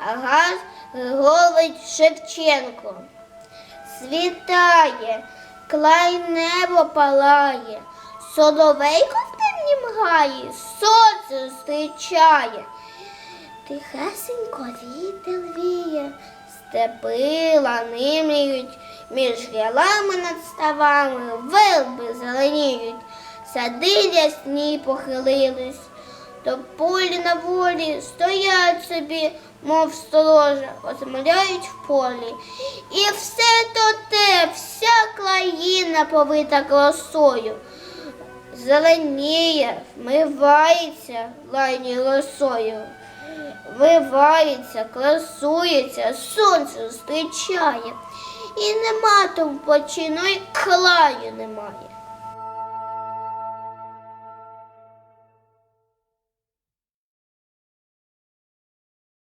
Агас Григорович Шевченко. Світає, клай небо палає, соловейко в темнім гаї, сонце зустрічає. Тихесенько вітер віє, степи ланимлюють, між гілами над ставами верби зеленіють, сади рясні похилились, то полі на волі стоять собі, мов сторожа, розмовляють в полі. І все то те, вся країна повита красою. Зеленіє, вмивається лайні росою, вивається, красується, сонце зустрічає. І нема там почину, і краю немає.